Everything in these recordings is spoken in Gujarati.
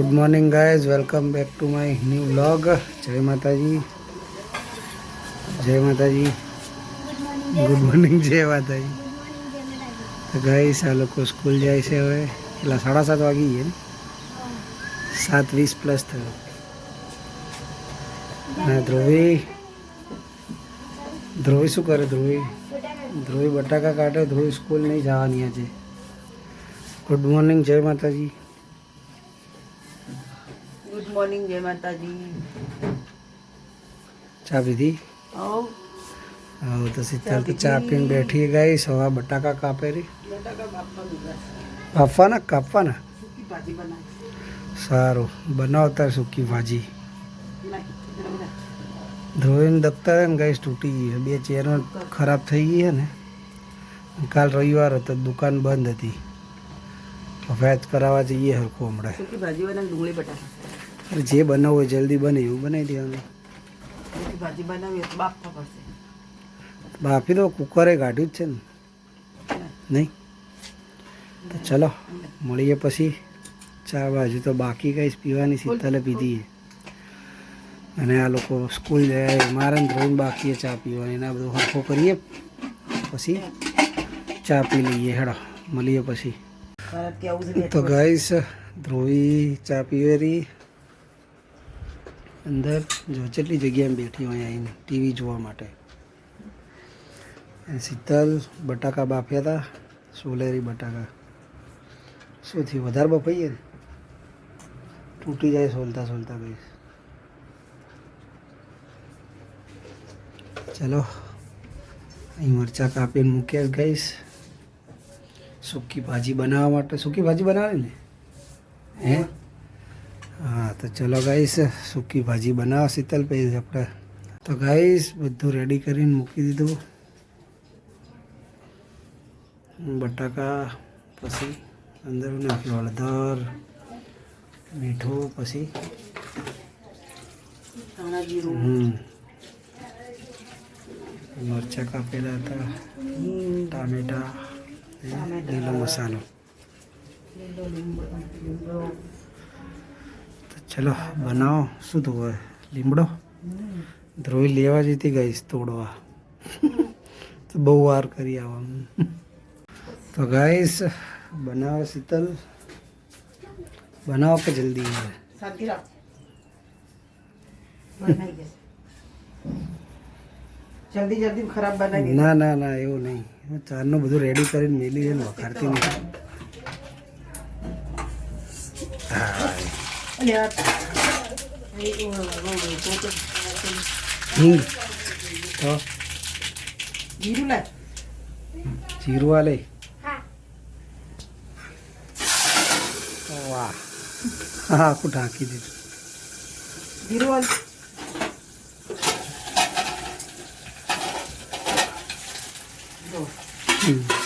Good morning guys welcome back to my new vlog જય માતાજી જય માતાજી ગુડ મોર્નિંગ જય માતાજી તો ગાઈસ આ લોકો સ્કૂલ જાય છે હવે. એટલા સાડા સાત વાગી ગયા ને? સાત વીસ પ્લસ થયો. અને ધ્રુવી. ધ્રુવી શું કરે ધ્રુવી? ધ્રુવી બટાકા કાઢે. ધ્રુવી સ્કૂલ નહીં જવાની આજે. ગુડ મોર્નિંગ જય માતાજી મોર્નિંગ જય માતાજી. ચા પીધી? હા તો તો ચા પીને બેઠી ગઈ સવા બટાકા કાપે બસ. કાપવાના. કાપવાના? સારું. બનાવતા સૂકી ભાજી. બધા. દફતર ને ગેસ તૂટી ગઈ બે ચેરો ખરાબ થઈ ગઈ છે ને. કાલ રવિવાર હતો દુકાન બંધ હતી. વેચ કરાવવા જઈએ હરખું હમણાં. ભાજી ડુંગળી બટાકા. જે બનાવવું હોય જલ્દી બને એવું બનાવી દેવાનું. ભાજી બનાવી તો બાફવા પડશે. બાફી તો કુકરે કાઢ્યું જ છે ને. નહીં? તો ચલો મળીએ પછી. ચા બાજુ તો બાકી કઈ પીવાની શીતલે પીધી અને આ લોકો સ્કૂલ જાય મારે ધોઈને બાકીએ બાકી ચા પીવાની એના બધું હરખો કરીએ. પછી ચા પી લઈએ હેડો મળીએ પછી. તો ગાઈસ ધ્રુવી ચા પીવેરી અંદર જો જેટલી જગ્યાએ બેઠી હોય આવીને ટીવી જોવા માટે. શીતલ બટાકા બાફ્યા હતા સોલેરી બટાકા. શું થયું વધારે બફાઈએ ને, તૂટી જાય સોલતા સોલતા ગઈશ ચલો, અહીં મરચાં કાપીને મૂક્યા જ ગઈશ સૂકી ભાજી બનાવવા માટે. સૂકી ભાજી બનાવે ને? હા? તો ચલો ગાઈસ સૂકી ભાજી બનાવો શીતલ પછી આપણે તો ગાઈસ બધું રેડી કરીને મૂકી દીધું બટાકા પછી અંદર નાખ્યું હળદર મીઠું પછી ધાણા જીરું હમ મરચાં કાપેલા હતા ટામેટા લીલો મસાલો લીલો લીંબુ લીમડો તો ચલો બનાવો. શું હોય લીમડો? ધ્રોઈ લેવા જતી ગઈશ તોડવા. તો બહુ વાર કરી આવવાનું તો ગાઈસ બનાવો શીતલ. બનાવો કે જલ્દી જલ્દી જલ્દી ખરાબ બનાવી ના ના ના એવું નહીં. ચારનું બધું રેડી કરીને મેલી છે ને વખારતી નહીં હા અલે આ એ ઓ, ઓ, ઓ, ઓ, તો હિંગ તો જીરું લાય. જીરું આ લઈ વાહ. હા આખું ઢાંકી દીધું. જીરું આલ. હમ.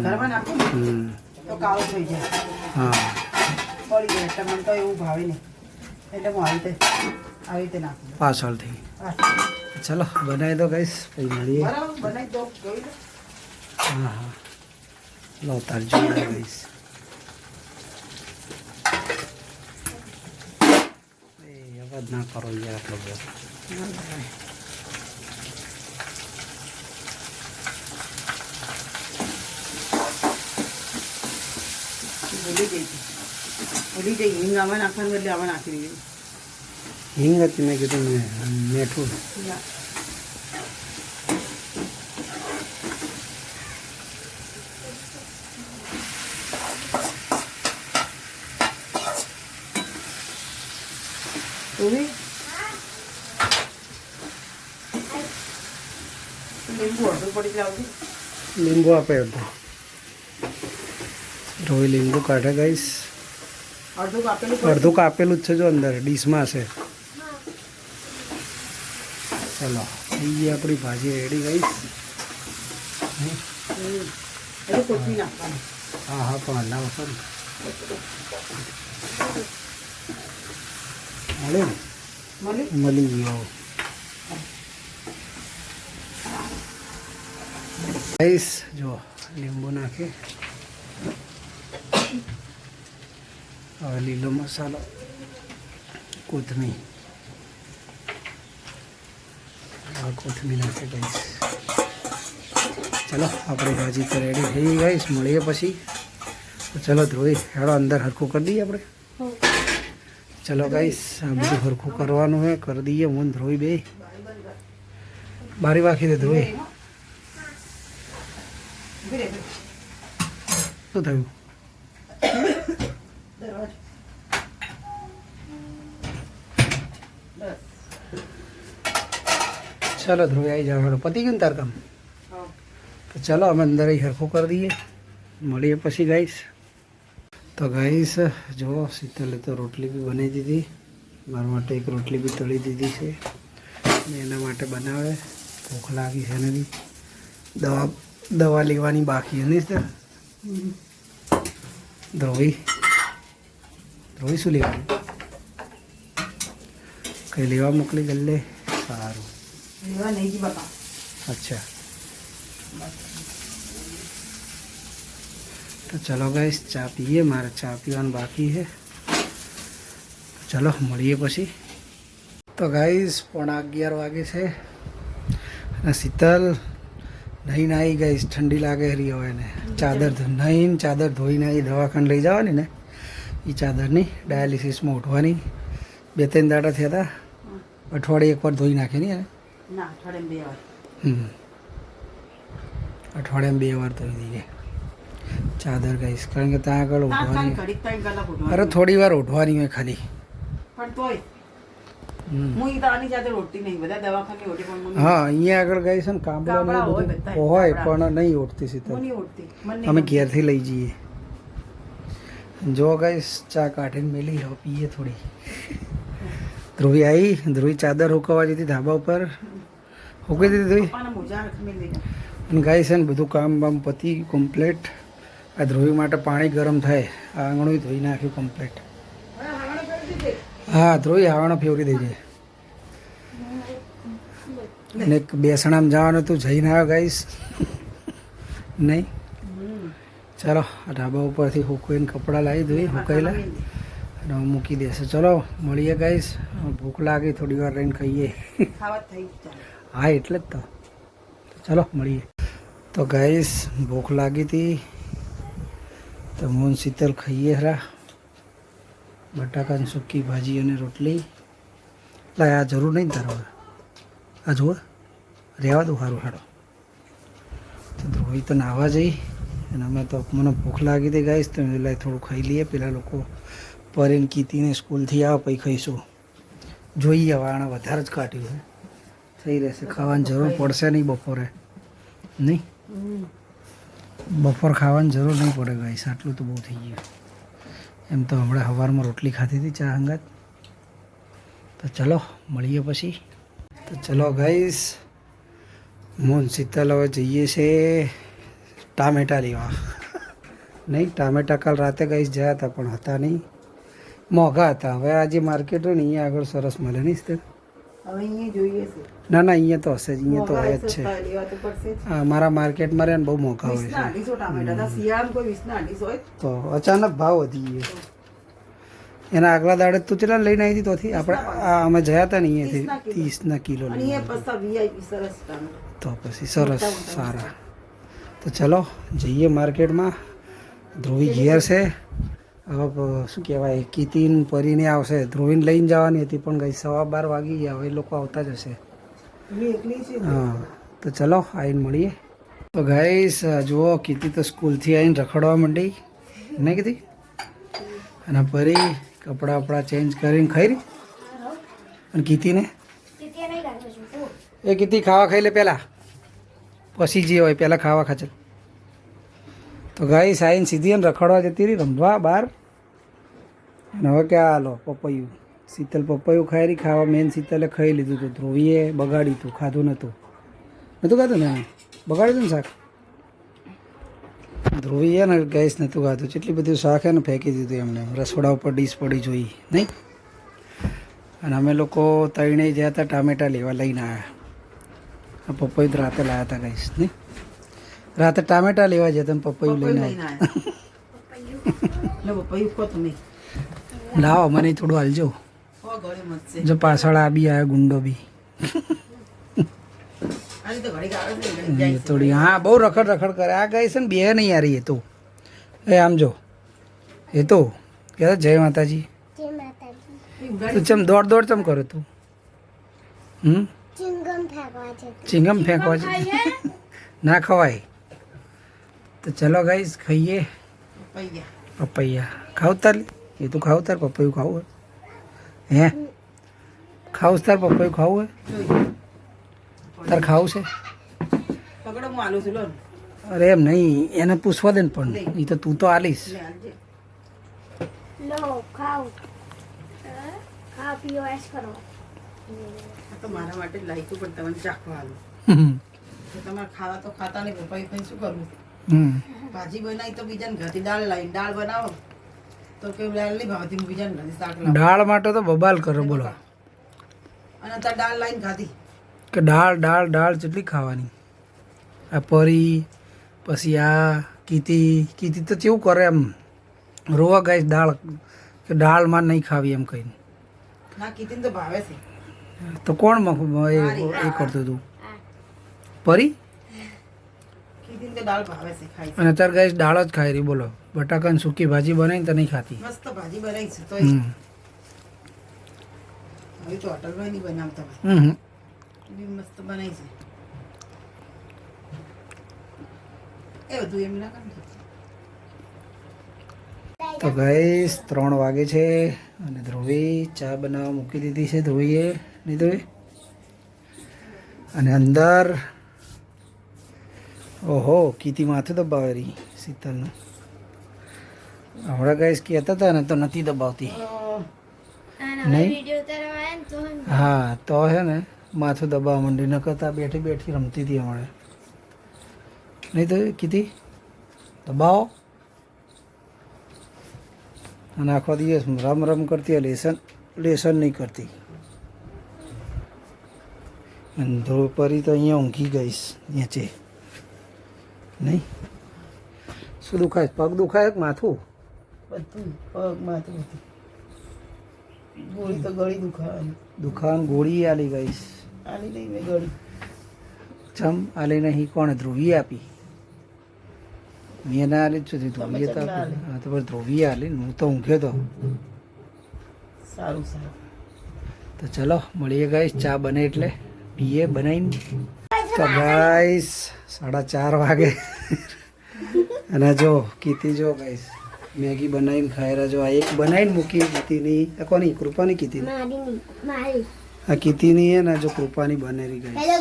ને તો કાળો થઈ જાય. હા. બળી જાય એટલે મને તો એવું ભાવે નહીં. એટલે હું આવી રીતે આવી રીતે નાખું. પાછળથી. ચલો બનાવી દો કઈશ પછી મળીએ. બનાવી દો હા હા. લો તાર જોડે ગઈશ એ અવાજ ના કરો યાર આટલો ભૂલી ગઈ. ભૂલી જઈ હિંગ આમાં નાખવાનું એટલે આમાં નાખી દીધી. હિંગ હતી મેં કીધું મેં મીઠું? લીંબુ અડધું પડી લાવજો લીંબુ આપે અડધું રોઈ લીંબુ કાઢે ગઈશ અડધું કાપેલું જ છે જો અંદર ડીશમાં છે ચલો થઈ ગઈ આપણી ભાજી રેડી ગઈશ હા હા પણ હલાવો છો ને મળી ને મળી ગયો. ગાઈસ જો લીંબુ નાખી. હવે લીલો મસાલો, કોથમીર. આ કોથમીર નાખે ગાઈસ. ચલો, આપણી ભાજી તો રેડી થઈ ગઈશ મળીએ પછી. ચાલો, ધ્રુવી, હેડો અંદર હરખું કરી દઈએ આપણે. ચલો ગઈશ આ બધું હરખું કરવાનું હે કરી દઈએ, હું ને ધ્રુવી બે. બારી વાખી દે ધ્રુવી. શું થયું? દરવાજો. બસ. ચલો ધ્રુવી આવી જાવ હેડો પતી ગયું ને તાર કામ તો ચાલો અમે અંદર હરખું કરી દઈએ મળીએ પછી ગાઈશ તો ગાઈશ જુઓ શીતલે તો રોટલી બી બનાવી દીધી મારા માટે એક રોટલી બી તળી દીધી છે ને એના માટે બનાવે ભૂખ લાગી છે એને બી દવા દવા લેવાની બાકી સર ધ્રુવી ધ્રુવી શું લેવાનું કંઈ લેવા મોકલી ગલ્લે સારું એવા નહીં જી બાપા અચ્છા તો ચલો ગાઈસ ચા પીએ મારે ચા પીવાનું બાકી છે ચલો મળીએ પછી તો ગાઈસ પોણા અગિયાર વાગે છે અને શીતલ નહીં નાહી ગઈશ ઠંડી લાગે હરી હવે ને ચાદર ધો- નહીં ચાદર ધોઈને આવી દવાખાને લઈ જવાની ને એ ચાદરની ડાયાલિસિસમાં ઉઠવાની. બે ત્રણ દાડા થયા હતા અઠવાડિયે એકવાર ધોઈ નાખી નહીં એને? ના અઠવાડિયામાં બે વાર. હમ. અઠવાડિયામાં બે વાર ધોઈ દઈએ ચાદર ગઈશ. કારણ કે ત્યાં આગળ તાર ખાલી ઉઠવાની. ઘડીક ત્રણ કલાક ઉઠવાનું. અરે થોડી વાર ઉઠવાની હોય ખાલી. પણ તોય. હમ. હું ઈ તારની સાથે ઉઠતી નહીં. બધા દવાખાને ઉઠે પણ મને હા અહીંયા આગળ ગઈ છે ને કામડા ને ગામડા એ હોય બધું બધાય, હોય ગામડા. પણ નહીં ઉઠતી હું સીતલ નહીં ઉઠતી મને નહીં અમે ગમતું. ઘેરથી લઈ જઈએ. જો ગઈશ ચા કાઢીને મેલી હવે પીએ થોડી. ધ્રુવી આવી ધ્રુવી ચાદર હુકવા જતી ધાબા ઉપર. હુકી દીધી ધ્રુવી. અને છે ને બધું કામ બામ પતી કમ્પ્લેટ આ ધ્રુવી માટે પાણી ગરમ થાય. આ આંગણું ધોઈ નાખ્યું કમ્પ્લેટ હા ધ્રુવી હાવણો ફેવરી દેજે અને બેસણામાં જવાનું તું જઈને આવ્યો ગાઈશ નહીં. ચાલો આ ઢાબા ઉપરથી હુકવીને કપડાં લાવી દઈએ હુકાયેલા. અને મૂકી દેશે. ચલો મળીએ ગાઈશ ભૂખ લાગી થોડી વાર રહીને ખાઈએ. હા એટલે જ તો. ચલો મળીએ. તો ગાઈશ ભૂખ લાગી હતી. તો મોન શીતલ ખાઈએ હરા. બટાકાની સૂકી ભાજી અને રોટલી. લાય આ જરૂર નહીં તારો આ જુઓ રહેવા દો સારું હાડો તો ધ્રુવી તો નાહવા જઈ. અને અમે તો મને ભૂખ લાગી હતી ગાઈશ તો એટલે થોડું ખાઈ લઈએ. પેલા લોકો પરીને કીતીને સ્કૂલથી આવે, પછી ખાઈશું. જોઈએ, હવે વધારે જ કાઢ્યું છે. થઈ રહેશે, ખાવાની જરૂર પડશે નહીં બપોરે. નહીં? બપોર ખાવાની જરૂર નહીં પડે ગાઈસ, આટલું તો બહુ થઈ ગયું. એમ તો હમણાં સવારમાં રોટલી ખાધી હતી ચા હંગાત. તો ચલો, મળીએ પછી. તો ચલો ગાઈસ મોન શીતલ હવે જઈએ છે. ટામેટા લેવા. નહીં ટામેટા કાલ રાતે ગઈશ ગયા હતા પણ હતા નહીં. મોંઘા હતા. હવે આજે માર્કેટ હોય ને અહીંયા આગળ સરસ મળે નહીં છે. ના ના અહીંયા તો હશે જ અહીંયા તો હોય જ છે. મારા માર્કેટમાં રહે ને બહુ મોંઘા હોય છે. તો અચાનક ભાવ વધી ગયો. એના આગલા દાડે તું કેટલા લઈને આવી હતી તોથી? આપણે અમે જયા હતા ને અહીંયાથી. ત્રીસના કિલો. તો પછી સરસ સારા. તો ચલો જઈએ માર્કેટમાં. ધ્રુવી ઘેર છે. હવે શું કહેવાય કીતિન પરીને આવશે. ધ્રુવીને લઈને જવાની હતી પણ ગઈ સવા બાર વાગી ગયા. હવે એ લોકો આવતા જ હશે મેં એકલી છે હા તો ચલો આવીને મળીએ. તો ગાઈસ જુઓ કીધી તો સ્કૂલથી આવીને રખડવા માંડી. નહીં કીધી અને ફરી કપડાં વપડા ચેન્જ કરીને ખાઈ અને કીતીને એ કીધી ખાવા ખાઈ લે પહેલાં. પછી જે હોય પહેલાં ખાવા ખાચર તો ગાય સાઈન સીધી એમ રખડવા જતી રહી, રમવા બહાર. અને હવે ક્યાં હાલો પપૈયું. શીતલ પપૈયું ખાઈ રહી, ખાવા મેન શીતલે ખાઈ લીધું હતું ધ્રુવીએ બગાડ્યું હતું ખાધું નહોતું નહોતું ખાધું ને? બગાડ્યું હતું ને શાક? ધ્રુવીએ ને ગેસ નહોતું ખાધું. જેટલી બધું શાક એને ફેંકી દીધું એમને. રસોડા ઉપર ડીશ પડી જોઈ, નહીં? અને અમે લોકો તળીને જ્યાં હતા ટામેટા લેવા લઈને આવ્યા આ પપૈયું તો રાતે લાવ્યા હતા કહીશ નહીં રાતે ટામેટા લેવા જતા ને પપૈયું લઈને આવ્યા. લાવો મને થોડું હાલજો જો પાછળ આ બી આવ્યો ગુંડો બી તો. થોડી હા બહુ રખડ રખડ કરે આ ગઈ છે ને બે નહીં યાર એ તો એ આમ જો એ તો કે જય માતાજી એ ચમ દોડ દોડ ચમ કરે તું હમ ચિંગમ ફેંકવા છે ના ખવાય. તો ચલો ગાઈસ ખાઈએ. પપૈયા. પપૈયા. ખાવ તાર એ તું ખાવ તાર પપૈયું ખાવું હે હે? ખાવ તાર પપૈયું ખાવું હે તાર ખાવું છે. અરે એમ નહીં એને પૂછવા દે ને પણ. એ તો તું તો આલીશ. લો ખાવ. ખા પીઓ એસ કરો. તો મારા માટે જ પણ તમને ચાખવા તો તમારે ખાવા તો ખાતા નહીં પપ્પાએ ખાઈને શું કરવું હમ. ભાજી બનાવી તો બીજાને ઘરથી દાળ લાવીને દાળ બનાવો. તો દાળ નહીં ભાવતી હું બીજાને ઘરથી શાક લાવું. દાળ માટે તો બબાલ કરો બોલો. અને અત્યારે દાળ લાવીને ખાધી. કે દાળ દાળ દાળ જેટલી ખાવાની. આ પરી પછી આ કીતી કીતી તો કેવું કરે એમ. રોવા ગાય દાળ કે દાળમાં નહીં ખાવી એમ કહીને. ના કીધી તો ભાવે છે. તો કોણ મખ- એ કરતું હતું? પરી. અને અત્યારે ગાઈશ દાળ જ ખાઈ રહી બોલો. બટાકાની સૂકી ભાજી બનાવીને તો નહીં ખાતી. મસ્ત ભાજી બનાવી છે તો હવે તો નહીં બનાવતા હમ મસ્ત બનાવી છે. એ બધું એમ ના તો ગાઈસ ત્રણ વાગે છે અને ધ્રુવી ચા બનાવવા મૂકી દીધી છે ધ્રુવીએ. નહીં ધ્રુવી અને અંદર ઓહો કીતી માથું દબાવે રહી શીતલનું. હમણાં ગાઈસ કહેતા હતા ને તો નથી દબાવતી. નહીં? તો હા તો હે ને માથું દબાવવા માંડી ન કરતા બેઠી બેઠી રમતી હતી હમણાં. નહીં તો કીધી દબાવો. અને આખો દિવસ રમ રમ કરતી લેસન લેસન નહીં કરતી. અને ધ્રુવપરી તો અહીંયા ઊંઘી ગઈશ નીચે નહીં? શું દુખાય? પગ દુખાય કે માથું? બધું પગ માથું ગોળી તો ગળી દુખાવાની. દુખાન ગોળી આલી ગઈશ. આલી નહીં મેં ગળી. ચમ આલી નહીં કોણે ધ્રુવી આપી? મેં ના આલી જ છું ધ્રુવીએ તો હા તો પણ ધ્રુવીએ આલી હું તો ઊંઘ્યો તો. સારું સારું. તો ચલો મળીએ ગઈશ ચા બને એટલે. પીએ બનાવીને તો ગાઈસ સાડા ચાર વાગે. અને જો કીધી જો ગાઈસ મેગી બનાવીને ખાઈ રહ્યા જો આ એક બનાવીને મૂકી કીતીની આ કોની? કૃપાની નહીં, મારી આ કીતીની હે ને જો કૃપાની બનેલી ગાઈસ. હેલો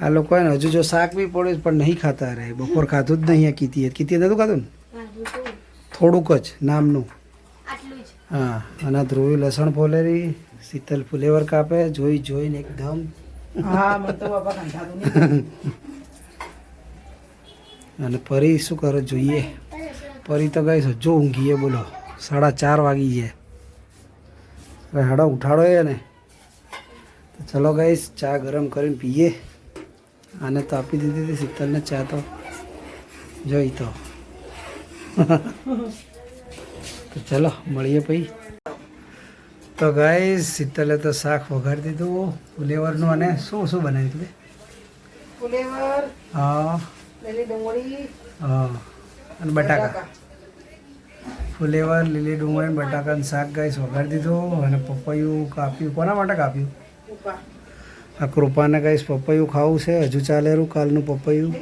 આ લોકો હે ને હજુ જો શાક બી પડે પણ નહીં ખાતા રહે બપોર ખાધું જ નહીં આ કીતી કીતીએ નતું ખાધું ને? થોડુંક જ નામનું. હા અને ધ્રુવી લસણ ફોલેરી શીતલ ફુલેવર કાપે જોઈ જોઈને એકદમ. અને પરી શું કરો જોઈએ? પરી તો ગઈ હજુ ઊંઘીએ બોલો. સાડા ચાર વાગી ગયા હવે હાડો ઉઠાડો એ ને તો ચલો ગઈશ ચા ગરમ કરીને પીએ. આને તો આપી દીધી હતી શીતલને ચા તો. જોઈ તો ચલો મળીએ પછી. તો ગાય શીતલે તો શાક વઘારી દીધું ફુલેવરનું અને શું શું બનાવ્યું તું ફુલેવર હા. લીલી ડુંગળી હા. અને બટાકા. ફુલેવર લીલી ડુંગળી અને બટાકાનું શાક ગાઈસ વઘારી દીધું અને પપૈયું કાપ્યું. કોના માટે કાપ્યું? આ કૃપાને ગાઈસ પપૈયું ખાવું છે. હજુ ચાલેરું કાલનું પપૈયું.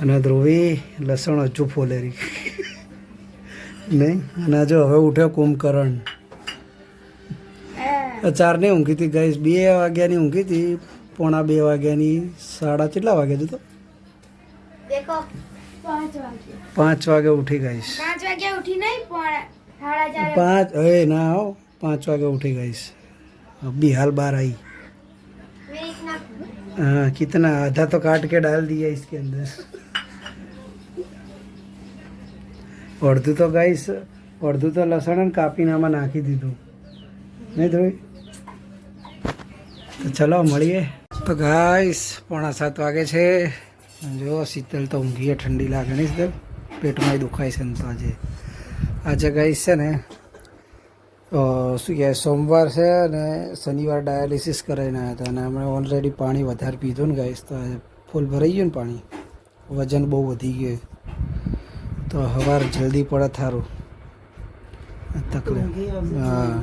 અને ધ્રુવી લસણ હજુ ફોલેરી. નહીં? અને જો હવે ઉઠ્યો કુંભકરણ. ચારની ઊંઘી હતી ગાઈસ બે વાગ્યાની ઊંઘી હતી પોણા બે વાગ્યાની સાડા કેટલા વાગ્યા જતો દેખો પાંચ વાગે પાંચ વાગે ઉઠી ગઈશ પાંચ વાગ્યા ઉઠી નહીં પણ સાડા ચાર પાંચ અરે ના હો પાંચ વાગે ઉઠી ગઈશ अभी हाल बार आई मैं एक ना हाँ कितना आधा तो काट के डाल दिया इसके अंदर અડધું તો ગાઈસ અડધું તો લસણ અને કાપીને આમાં નાખી દીધું નહીં ધ્રુવી તો ચલો મળીએ. તો ગાઈસ પોણા સાત વાગે છે. જો શીતલ તો ઊંઘીએ ઠંડી લાગે નહીં શીતલ. પેટમાં દુખાય છે ને તો આજે. આજે ગાઈસ છે ને શું કહેવાય, સોમવાર છે અને શનિવાર ડાયાલિસિસ કરાવીને આવ્યા હતા અને હમણાં ઓલરેડી પાણી વધારે પીધું ને ગાઈસ તો ફૂલ ભરાઈ ગયું ને પાણી. વજન બહુ વધી ગયું. તો હવાર જલ્દી પડે થારું. તકલીફ. હા.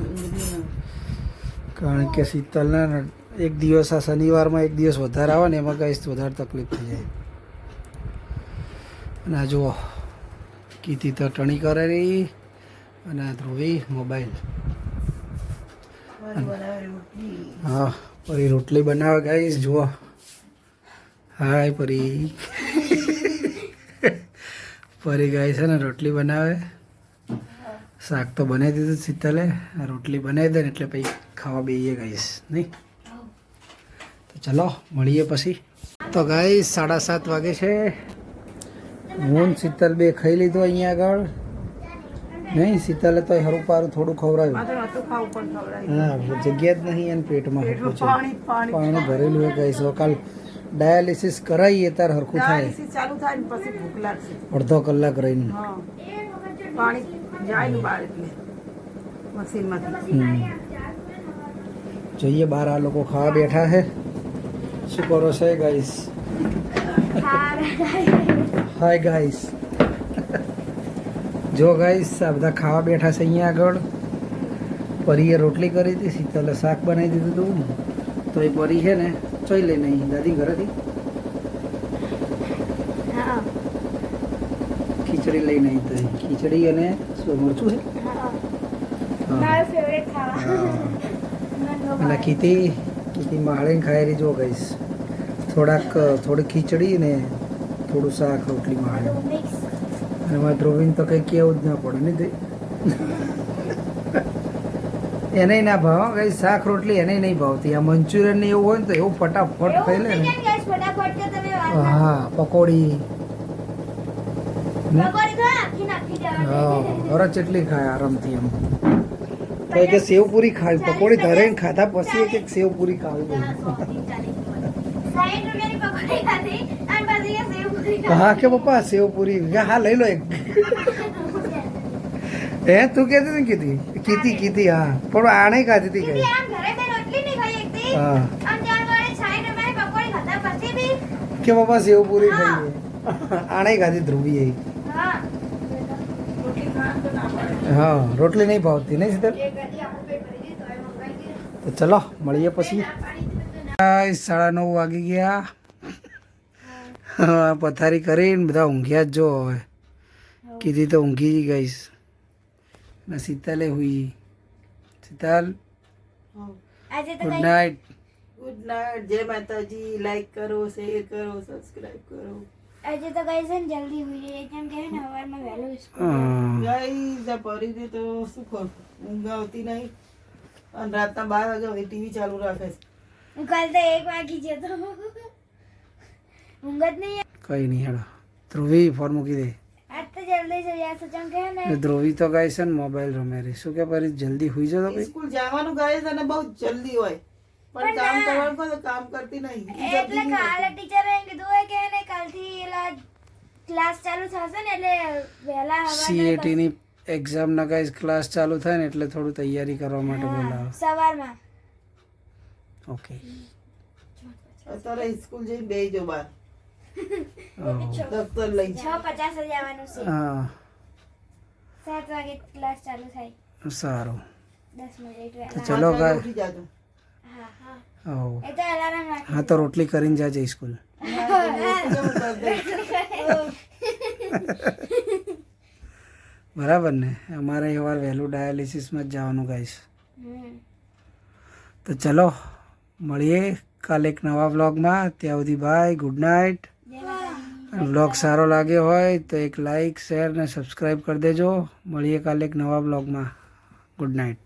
કારણ કે શીતલને એક દિવસ આ શનિવારમાં એક દિવસ વધારે આવે ને એમાં કઈ વધારે તકલીફ થઈ જાય. અને આ જુઓ કીધી તો ટણી કરે રહી અને આ ધ્રુવી મોબાઈલ. હા પરી રોટલી બનાવે ગાઈશ જુઓ. હાય પરી. પરી ગાય છે ને રોટલી બનાવે. શાક તો બનાવી દીધું શીતલે. રોટલી બનાવી દે ને એટલે પછી ખાવા બેઈએ ગાઈશ નહીં? તો ચલો મળીએ પછી. તો ગાઈશ સાડા સાત વાગે છે. હું શીતલ બે ખાઈ લીધું અહીંયા આગળ. નહીં શીતલે તો હરું પારું થોડું ખવડાવ્યું. હા જગ્યા જ નહીં એને પેટમાં હરખું છે. પાણી ભરેલું હોય હવે કાલ ડાયાલિસિસ કરાવીએ તાર હરખું થાય. અડધો કલાક રહીને. હા. જોઈએ બાર આ લોકો ખાવા બેઠા છે. શું કરો છે ગાઈસ હાય ગાઈસ જો ગાઈસ આ બધા ખાવા બેઠા છે અહીંયા આગળ. પરીએ રોટલી કરી હતી શીતલે શાક બનાવી દીધું હતું. તો એ પરી છે ને ચોઈ લઈને અહીં દાદી ઘરેથી ખીચડી લઈને આવી તો ખીચડી અને શું મરચું છે? ખાવા. કીધી કીધી માળીને ખાઈ રહી જો ગઈશ થોડાક થોડી ખીચડી ને થોડું શાક રોટલીમાં મિક્સ અને મારે ધ્રુવીને તો કંઈ કેવું જ ના પડે નહીં તે એને ના ભાવ કઈ શાક રોટલી એને નહીં ભાવતી. આ મંચુરિયન ને એવું હોય ને તો એવું ફટાફટ ખાઈ લે ને. હા પકોડી. હા ચટલી ખાય આરામથી એમ. તો કે સેવ પૂરી ખાવી પકોડી ધરે ખાધા પછી એક સેવ પૂરી ખાવી હા કે પપ્પા સેવ પૂરી. કે હા લઈ લો એક. હે તું કહેતી ને કીધી? કીધી કીધી હા. પણ આણે ખાધી હતી કઈ? હા. કે પપ્પા સેવ પૂરી ખાઈ આણે ખાધી ધ્રુવી પાડે હા. રોટલી નહીં ભાવતી નહીં સીધા એ. તો ચલો મળીએ પછી. સાડા નવ વાગી ગયા. પથારી કરીને બધા ઊંઘ્યા જ જો હવે. કીધી તો ઊંઘી ગઈશ. ને શીતલે હુઈ. Sheetal? Good night good night જય માતાજી. લાઈક કરો શેર કરો સબસ્ક્રાઇબ કરો. આજે તો ગઈ છે ને જલ્દી હુઈ જાય. કેમ કે ને સવારમાં વહેલું સ્કૂલ ગાઈઝ આ પરીને તો શું કરું ઊંઘ આવતી નહીં. અને રાતના બાર વાગે ટીવી ચાલુ રાખે છે. હું કાલ તો એક વાગી જતો ઊંઘ જ નહીં કઈ નહીં હેડો. ધ્રુવી ફોન મૂકી દે. આજ તો જલ્દી થઈ જશે કેમ કે ને? ને ધ્રુવી તો ગાય છે ને મોબાઈલ રમે રે. શું કે પરી જલ્દી હોઈ જતો ભાઈ સ્કૂલ જવાનું ગાઈઝ અને બહુ જલ્દી હોય. પણ કામ કરવાનું કહો તો કામ કરતી નહીં. એટલે કાલે ટીચરે એમ કીધું હોય કે હે કાલથી એલા ક્લાસ ચાલુ થશે ને એટલે વહેલા સીએટી ની એક્ઝામ ના ગાઈસ ક્લાસ ચાલુ થાય ને એટલે થોડું તૈયારી કરવા માટે બોલાવે. સવારમાં. ઓકે. અત્યારે સ્કૂલ જઈને બે જો બાર. દફતર લઈ છ પચાસ જ આવવાનું છે. હા. સાત વાગે ક્લાસ ચાલુ થાય. સારું. ચલો ગાય. ઉઠી જાજો. હા તો હા તો રોટલી કરીને જાજે સ્કૂલ. બરાબર ને? અમારે સવાર વહેલું ડાયાલિસિસમાં જ જવાનું ગાઈશ તો ચલો. મળીએ કાલે એક નવા વ્લોગમાં. ત્યાં સુધી બાય ગુડ નાઇટ વ્લોગ સારો લાગ્યો હોય તો એક લાઈક શેર અને સબસ્ક્રાઈબ કરી દેજો. મળીએ કાલે એક નવા વ્લોગમાં. Good night